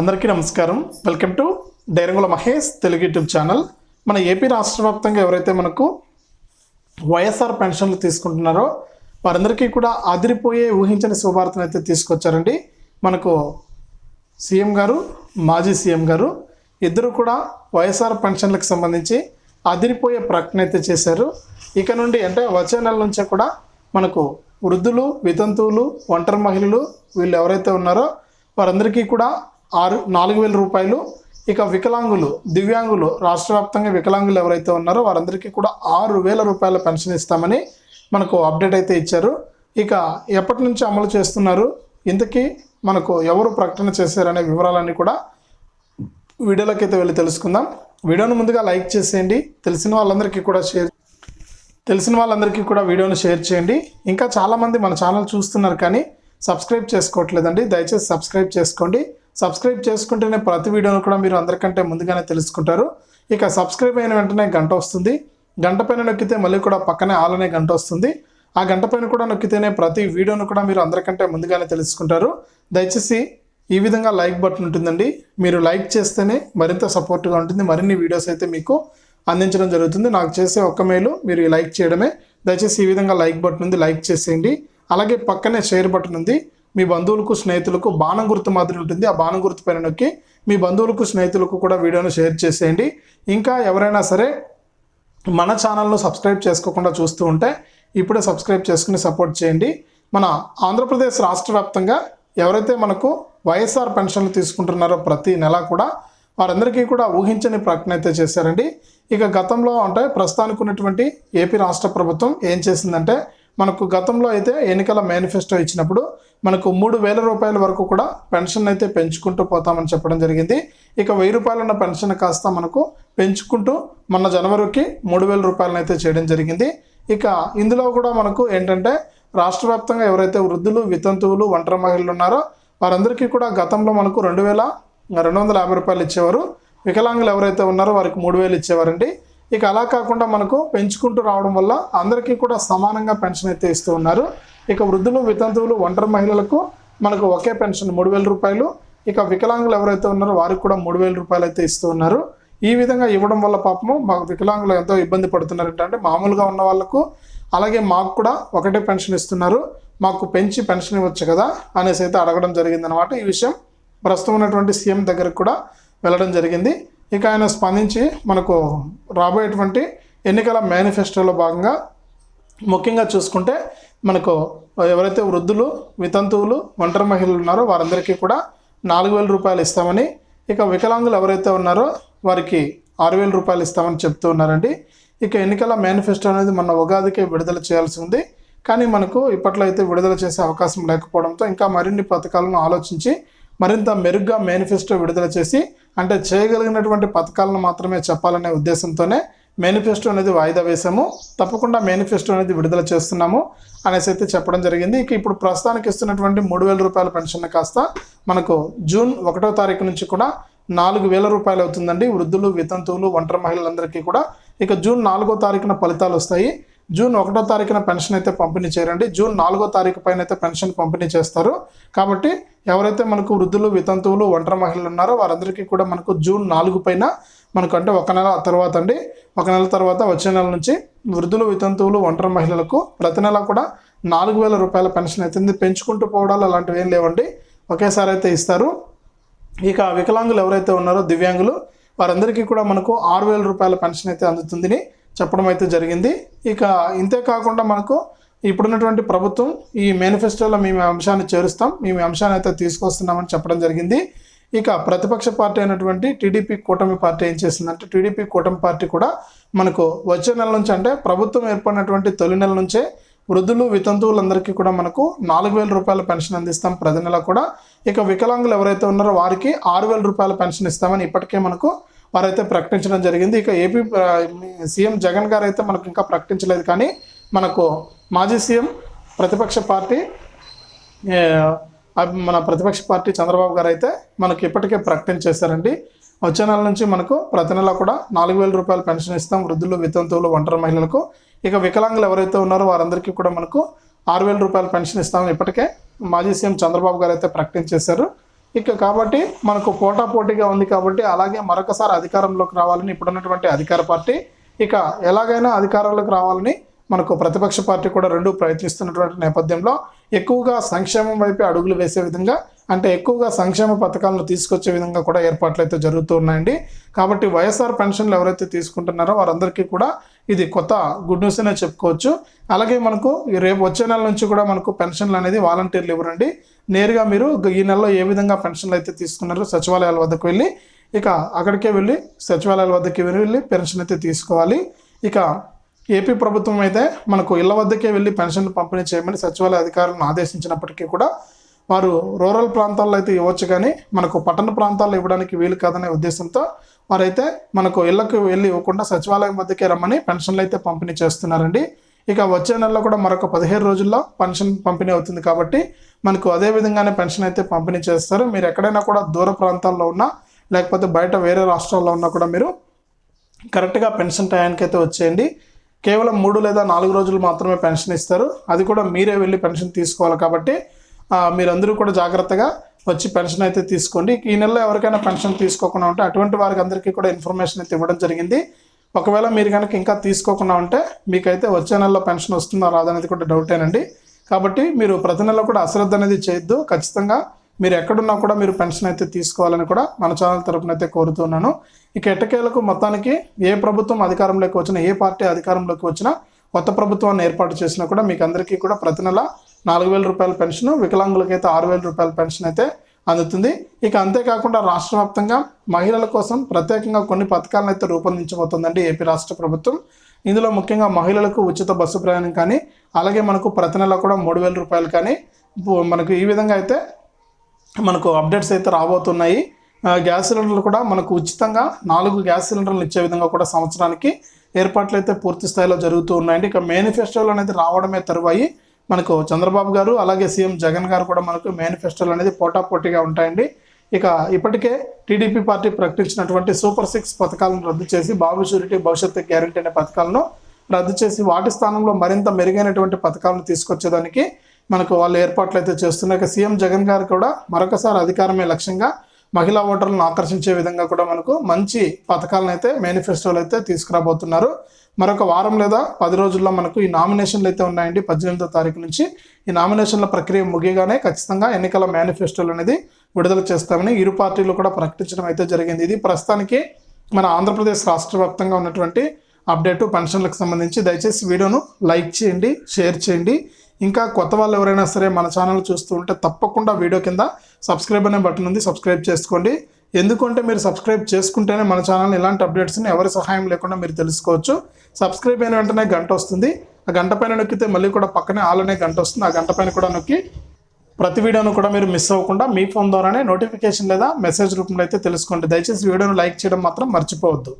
అందరికీ నమస్కారం. Welcome to డైరంగుల మహేష్ తెలుగు యూట్యూబ్ ఛానల్. మన ఏపీ రాష్ట్ర వ్యాప్తంగా ఎవరైతే మనకు వైఎస్ఆర్ పెన్షన్లు తీసుకుంటున్నారో వారందరికీ కూడా అదిరిపోయే ఊహించని శుభార్తను అయితే తీసుకొచ్చారండి. మనకు సీఎం గారు మాజీ సీఎం గారు ఇద్దరు కూడా వైఎస్ఆర్ పెన్షన్లకు సంబంధించి అదిరిపోయే ప్రకటన అయితే చేశారు. ఇక నుండి అంటే వచ్చే నెల నుంచే కూడా మనకు వృద్ధులు వితంతువులు ఒంటరి మహిళలు వీళ్ళు ఎవరైతే ఉన్నారో వారందరికీ కూడా ఆరు నాలుగు వేల రూపాయలు. ఇక వికలాంగులు దివ్యాంగులు రాష్ట్ర వ్యాప్తంగా వికలాంగులు ఎవరైతే ఉన్నారో వారందరికీ కూడా ఆరు వేల రూపాయల పెన్షన్ ఇస్తామని మనకు అప్డేట్ అయితే ఇచ్చారు. ఇక ఎప్పటి నుంచి అమలు చేస్తున్నారు? ఇంతకీ మనకు ఎవరు ప్రకటన చేశారనే వివరాలన్నీ కూడా వీడియోలోకి అయితే వెళ్ళి తెలుసుకుందాం. వీడియోను ముందుగా లైక్ చేసేయండి. తెలిసిన వాళ్ళందరికీ కూడా షేర్ తెలిసిన వాళ్ళందరికీ కూడా వీడియోను షేర్ చేయండి. ఇంకా చాలామంది మన ఛానల్ చూస్తున్నారు కానీ సబ్స్క్రైబ్ చేసుకోవట్లేదండి. దయచేసి సబ్స్క్రైబ్ చేసుకోండి. సబ్స్క్రైబ్ చేసుకుంటేనే ప్రతి వీడియోను కూడా మీరు అందరికంటే ముందుగానే తెలుసుకుంటారు. ఇక సబ్స్క్రైబ్ అయిన వెంటనే గంట వస్తుంది. గంట పైన నొక్కితే మళ్ళీ కూడా పక్కనే ఆల్ అనే గంట వస్తుంది. ఆ గంట పైన కూడా నొక్కితేనే ప్రతి వీడియోను కూడా మీరు అందరికంటే ముందుగానే తెలుసుకుంటారు. దయచేసి ఈ విధంగా లైక్ బటన్ ఉంటుందండి. మీరు లైక్ చేస్తేనే మరింత సపోర్ట్గా ఉంటుంది. మరిన్ని వీడియోస్ అయితే మీకు అందించడం జరుగుతుంది. నాకు చేసే ఒక్క మేలు మీరు ఈ లైక్ చేయడమే. దయచేసి ఈ విధంగా లైక్ బటన్ ఉంది లైక్ చేసేయండి. అలాగే పక్కనే షేర్ బటన్ ఉంది. మీ బంధువులకు స్నేహితులకు బాణం గుర్తు మాదిరి ఉంటుంది. ఆ బాణం గుర్తు పైన నొక్కి మీ బంధువులకు స్నేహితులకు కూడా వీడియోను షేర్ చేసేయండి. ఇంకా ఎవరైనా సరే మన ఛానల్ను సబ్స్క్రైబ్ చేసుకోకుండా చూస్తూ ఉంటే ఇప్పుడే సబ్స్క్రైబ్ చేసుకుని సపోర్ట్ చేయండి. మన ఆంధ్రప్రదేశ్ రాష్ట్ర వ్యాప్తంగా ఎవరైతే మనకు వైఎస్ఆర్ పెన్షన్లు తీసుకుంటున్నారో ప్రతి నెల కూడా వారందరికీ కూడా ఊహించని ప్రకటన అయితే చేశారండి. ఇక గతంలో అంటే ప్రస్తుతానికి ఉన్నటువంటి ఏపీ రాష్ట్ర ప్రభుత్వం ఏం చేసిందంటే మనకు గతంలో అయితే ఎన్నికల మేనిఫెస్టో ఇచ్చినప్పుడు మనకు మూడు వేల రూపాయల వరకు కూడా పెన్షన్ అయితే పెంచుకుంటూ పోతామని చెప్పడం జరిగింది. ఇక వెయ్యి రూపాయలు ఉన్న పెన్షన్ కాస్త మనకు పెంచుకుంటూ మొన్న జనవరికి మూడు వేల రూపాయలను అయితే చేయడం జరిగింది. ఇక ఇందులో కూడా మనకు ఏంటంటే రాష్ట్ర వ్యాప్తంగా ఎవరైతే వృద్ధులు వితంతువులు ఒంటరి మహిళలు ఉన్నారో వారందరికీ కూడా గతంలో మనకు రెండు వేల రెండు వందల యాభై రూపాయలు ఇచ్చేవారు. వికలాంగులు ఎవరైతే ఉన్నారో వారికి మూడు వేలు ఇచ్చేవారండి. ఇక అలా కాకుండా మనకు పెంచుకుంటూ రావడం వల్ల అందరికీ కూడా సమానంగా పెన్షన్ అయితే ఇస్తూ ఉన్నారు. ఇక వృద్ధులు వితంతువులు ఒంటరి మహిళలకు మనకు ఒకే పెన్షన్ మూడు వేల రూపాయలు. ఇక వికలాంగులు ఎవరైతే ఉన్నారో వారికి కూడా మూడు వేల రూపాయలు అయితే ఇస్తూ ఉన్నారు. ఈ విధంగా ఇవ్వడం వల్ల పాపము మాకు వికలాంగులు ఎంతో ఇబ్బంది పడుతున్నారు ఏంటంటే మామూలుగా ఉన్న వాళ్ళకు అలాగే మాకు కూడా ఒకటే పెన్షన్ ఇస్తున్నారు. మాకు పెంచి పెన్షన్ ఇవ్వచ్చు కదా అనేసి అయితే అడగడం జరిగిందనమాట ఈ విషయం ప్రస్తుతం ఉన్నటువంటి సీఎం దగ్గరకు కూడా వెళ్ళడం జరిగింది. ఇక ఆయన స్పందించి మనకు రాబోయేటువంటి ఎన్నికల మేనిఫెస్టోలో భాగంగా ముఖ్యంగా చూసుకుంటే మనకు ఎవరైతే వృద్ధులు వితంతువులు ఒంటరి మహిళలు ఉన్నారో వారందరికీ కూడా నాలుగు వేల రూపాయలు ఇస్తామని ఇక వికలాంగులు ఎవరైతే ఉన్నారో వారికి ఆరు వేల రూపాయలు ఇస్తామని చెప్తూ ఉన్నారండి. ఇక ఎన్నికల మేనిఫెస్టో అనేది మన ఉగాదికే విడుదల చేయాల్సి ఉంది. కానీ మనకు ఇప్పట్లో అయితే విడుదల చేసే అవకాశం లేకపోవడంతో ఇంకా మరిన్ని పథకాలను ఆలోచించి మరింత మెరుగ్గా మేనిఫెస్టో విడుదల చేసి అంటే చేయగలిగినటువంటి పథకాలను మాత్రమే చెప్పాలనే ఉద్దేశంతోనే మేనిఫెస్టో అనేది వాయిదా వేశాము. తప్పకుండా మేనిఫెస్టో అనేది విడుదల చేస్తున్నాము అనేసి అయితే చెప్పడం జరిగింది. ఇక ఇప్పుడు ప్రస్తుతానికి ఇస్తున్నటువంటి మూడు వేల రూపాయల పెన్షన్ కాస్త మనకు జూన్ ఒకటో తారీఖు నుంచి కూడా నాలుగు వేల రూపాయలు అవుతుందండి. వృద్ధులు వితంతువులు ఒంటరి మహిళలందరికీ కూడా ఇక జూన్ నాలుగో తారీఖున ఫలితాలు వస్తాయి. జూన్ ఒకటో తారీఖున పెన్షన్ అయితే పంపిణీ చేయరండి. జూన్ నాలుగో తారీఖు పైన అయితే పెన్షన్ పంపిణీ చేస్తారు. కాబట్టి ఎవరైతే మనకు వృద్ధులు వితంతువులు ఒంటరి మహిళలు ఉన్నారో వారందరికీ కూడా మనకు జూన్ నాలుగు పైన మనకు అంటే ఒక నెల తర్వాత అండి. ఒక నెల తర్వాత వచ్చే నెల నుంచి వృద్ధులు వితంతువులు ఒంటరి మహిళలకు ప్రతి నెల కూడా నాలుగు వేల రూపాయల పెన్షన్ అవుతుంది పెంచుకుంటూ పోవడాలు అలాంటివి ఏం లేవండి. ఒకేసారి అయితే ఇస్తారు. ఇక వికలాంగులు ఎవరైతే ఉన్నారో దివ్యాంగులు వారందరికీ కూడా మనకు ఆరు వేల రూపాయల పెన్షన్ అయితే అందుతుందని చెప్పడం అయితే జరిగింది. ఇక ఇంతే కాకుండా మనకు ఇప్పుడున్నటువంటి ప్రభుత్వం ఈ మేనిఫెస్టోలో మేము అంశాన్ని చేరుస్తాం. మేము అంశాన్ని అయితే తీసుకొస్తున్నామని చెప్పడం జరిగింది. ఇక ప్రతిపక్ష పార్టీ అయినటువంటి టీడీపీ కూటమి పార్టీ ఏం చేసిందంటే టీడీపీ కూటమి పార్టీ కూడా మనకు వచ్చే నెల నుంచి అంటే ప్రభుత్వం ఏర్పడినటువంటి తొలి నెల నుంచే వృద్ధులు వితంతువులందరికీ కూడా మనకు నాలుగు వేల రూపాయల పెన్షన్ అందిస్తాం ప్రతి నెల కూడా. ఇక వికలాంగులు ఎవరైతే ఉన్నారో వారికి ఆరు వేల రూపాయల పెన్షన్ ఇస్తామని ఇప్పటికే మనకు వారైతే ప్రకటించడం జరిగింది. ఇక ఏపీ సీఎం జగన్ గారు అయితే మనకు ఇంకా ప్రకటించలేదు కానీ మనకు మాజీ సీఎం ప్రతిపక్ష పార్టీ మన ప్రతిపక్ష పార్టీ చంద్రబాబు గారు అయితే మనకి ఇప్పటికే ప్రకటన చేశారండి. వచ్చే నెల నుంచి మనకు ప్రతి నెల కూడా నాలుగు వేల రూపాయలు పెన్షన్ ఇస్తాం. వృద్ధులు వితంతువులు ఒంటరి మహిళలకు. ఇక వికలాంగులు ఎవరైతే ఉన్నారో వారందరికీ కూడా మనకు ఆరు వేల రూపాయల పెన్షన్ ఇస్తామని ఇప్పటికే మాజీ సీఎం చంద్రబాబు గారు అయితే ప్రకటన చేశారు. ఇక కాబట్టి మనకు పోటా పోటీగా ఉంది కాబట్టి అలాగే మరొకసారి అధికారంలోకి రావాలని ఇప్పుడున్నటువంటి అధికార పార్టీ ఇక ఎలాగైనా అధికారంలోకి రావాలని మనకు ప్రతిపక్ష పార్టీ కూడా రెండు ప్రయత్నిస్తున్నటువంటి నేపథ్యంలో ఎక్కువగా సంక్షేమం వైపే అడుగులు వేసే విధంగా అంటే ఎక్కువగా సంక్షేమ పథకాలను తీసుకొచ్చే విధంగా కూడా ఏర్పాట్లు అయితే జరుగుతూ ఉన్నాయండి. కాబట్టి వైఎస్ఆర్ పెన్షన్లు ఎవరైతే తీసుకుంటున్నారో వారందరికీ కూడా ఇది కొత్త గుడ్ న్యూస్ అనే చెప్పుకోవచ్చు. అలాగే మనకు రేపు వచ్చే నెల నుంచి కూడా మనకు పెన్షన్లు అనేది వాలంటీర్లు ఇవ్వరండి. నేరుగా మీరు ఈ నెలలో ఏ విధంగా పెన్షన్లు అయితే తీసుకున్నారో సచివాలయాల వద్దకు వెళ్ళి ఇక అక్కడికే వెళ్ళి సచివాలయాల వద్దకి వెళ్ళి పెన్షన్ అయితే తీసుకోవాలి. ఇక ఏపీ ప్రభుత్వం అయితే మనకు ఇళ్ళ వద్దకే వెళ్ళి పెన్షన్ పంపిణీ చేయమని సచివాలయ అధికారులను ఆదేశించినప్పటికీ కూడా వారు రూరల్ ప్రాంతాల్లో అయితే ఇవ్వచ్చు కానీ మనకు పట్టణ ప్రాంతాల్లో ఇవ్వడానికి వీలు కాదనే ఉద్దేశంతో వారైతే మనకు ఇళ్ళకు వెళ్ళి ఇవ్వకుండా సచివాలయం వద్దకే రమ్మని పెన్షన్లు అయితే పంపిణీ చేస్తున్నారండి. ఇక వచ్చే నెలలో కూడా మరొక పదిహేను రోజుల్లో పెన్షన్ పంపిణీ అవుతుంది కాబట్టి మనకు అదే విధంగానే పెన్షన్ అయితే పంపిణీ చేస్తారు. మీరు ఎక్కడైనా కూడా దూర ప్రాంతాల్లో ఉన్నా లేకపోతే బయట వేరే రాష్ట్రాల్లో ఉన్నా కూడా మీరు కరెక్ట్గా పెన్షన్ టయానికి అయితే వచ్చేయండి. కేవలం మూడు లేదా నాలుగు రోజులు మాత్రమే పెన్షన్ ఇస్తారు. అది కూడా మీరే వెళ్ళి పెన్షన్ తీసుకోవాలి కాబట్టి మీరందరూ కూడా జాగ్రత్తగా వచ్చి పెన్షన్ అయితే తీసుకోండి. ఈ నెలలో ఎవరికైనా పెన్షన్ తీసుకోకుండా ఉంటే అటువంటి వారికి అందరికీ కూడా ఇన్ఫర్మేషన్ అయితే ఇవ్వడం జరిగింది. ఒకవేళ మీరు కనుక ఇంకా తీసుకోకుండా ఉంటే మీకైతే వచ్చే నెలలో పెన్షన్ వస్తుందా రాదనేది కూడా డౌటేనండి కాబట్టి మీరు ప్రతి నెల కూడా అశ్రద్ధ అనేది చేయొద్దు. ఖచ్చితంగా మీరు ఎక్కడున్నా కూడా మీరు పెన్షన్ అయితే తీసుకోవాలని కూడా మన ఛానల్ తరపున అయితే కోరుతున్నాను ఇక ఎట్టకేలకు మొత్తానికి ఏ ప్రభుత్వం అధికారంలోకి వచ్చినా ఏ పార్టీ అధికారంలోకి వచ్చినా కొత్త ప్రభుత్వాన్ని ఏర్పాటు చేసినా కూడా మీకు అందరికీ కూడా ప్రతి నెల నాలుగు వేల రూపాయల పెన్షన్ వికలాంగులకైతే ఆరు వేల రూపాయల పెన్షన్ అయితే అందుతుంది. ఇక అంతేకాకుండా రాష్ట్ర వ్యాప్తంగా మహిళల కోసం ప్రత్యేకంగా కొన్ని పథకాలను అయితే రూపొందించబోతుందండి ఏపీ రాష్ట్ర ప్రభుత్వం. ఇందులో ముఖ్యంగా మహిళలకు ఉచిత బస్సు ప్రయాణం కానీ అలాగే మనకు ప్రతి నెల కూడా మూడు వేల రూపాయలు కానీ మనకు ఈ విధంగా అయితే మనకు అప్డేట్స్ అయితే రాబోతున్నాయి. గ్యాస్ సిలిండర్లు కూడా మనకు ఉచితంగా నాలుగు గ్యాస్ సిలిండర్లు ఇచ్చే విధంగా కూడా సంవత్సరానికి ఏర్పాట్లు అయితే పూర్తి స్థాయిలో జరుగుతూ ఉన్నాయండి. ఇక మేనిఫెస్టోలు అనేది రావడమే తరువాయి. మనకు చంద్రబాబు గారు అలాగే సీఎం జగన్ గారు కూడా మనకు మేనిఫెస్టోలు అనేది పోటాపోటీగా ఉంటాయండి. ఇక ఇప్పటికే టీడీపీ పార్టీ ప్రకటించినటువంటి సూపర్ సిక్స్ పథకాలను రద్దు చేసి బాబు షూరిటీ భవిష్యత్తు గ్యారంటీ అనే పథకాలను రద్దు చేసి వాటి స్థానంలో మరింత మెరుగైనటువంటి పథకాలను తీసుకొచ్చేదానికి మనకు వాళ్ళు ఏర్పాట్లు అయితే చేస్తున్నారు సీఎం జగన్ గారు కూడా మరొకసారి అధికారమే లక్ష్యంగా మహిళా ఓటర్లను ఆకర్షించే విధంగా కూడా మనకు మంచి పథకాలను అయితే మేనిఫెస్టోలు అయితే తీసుకురాబోతున్నారు. మరొక వారం లేదా పది రోజుల్లో మనకు ఈ నామినేషన్లు అయితే ఉన్నాయండి. పద్దెనిమిదో తారీఖు నుంచి ఈ నామినేషన్ల ప్రక్రియ ముగియగానే ఖచ్చితంగా ఎన్నికల మేనిఫెస్టోలు అనేది విడుదల చేస్తామని ఇరు పార్టీలు కూడా ప్రకటించడం అయితే జరిగింది. ఇది ప్రస్తుతానికి మన ఆంధ్రప్రదేశ్ రాష్ట్ర వ్యాప్తంగా ఉన్నటువంటి అప్డేటు పెన్షన్లకు సంబంధించి దయచేసి వీడియోను లైక్ చేయండి షేర్ చేయండి. ఇంకా కొత్త వాళ్ళు ఎవరైనా సరే మన ఛానల్ చూస్తూ ఉంటే తప్పకుండా వీడియో కింద సబ్స్క్రైబ్ అనే బటన్ ఉంది. సబ్స్క్రైబ్ చేసుకోండి. ఎందుకంటే మీరు సబ్స్క్రైబ్ చేసుకుంటేనే మన ఛానల్ ఇలాంటి అప్డేట్స్ని ఎవరి సహాయం లేకుండా మీరు తెలుసుకోవచ్చు. సబ్స్క్రైబ్ అయిన వెంటనే గంట వస్తుంది. ఆ గంట పైన నొక్కితే మళ్ళీ కూడా పక్కనే ఆల్ అనే గంట వస్తుంది. ఆ గంట పైన కూడా నొక్కి ప్రతి వీడియోను కూడా మీరు మిస్ అవ్వకుండా మీ ఫోన్ ద్వారానే నోటిఫికేషన్ లేదా మెసేజ్ రూపంలో అయితే తెలుసుకోండి. దయచేసి వీడియోను లైక్ చేయడం మాత్రం మర్చిపోవద్దు.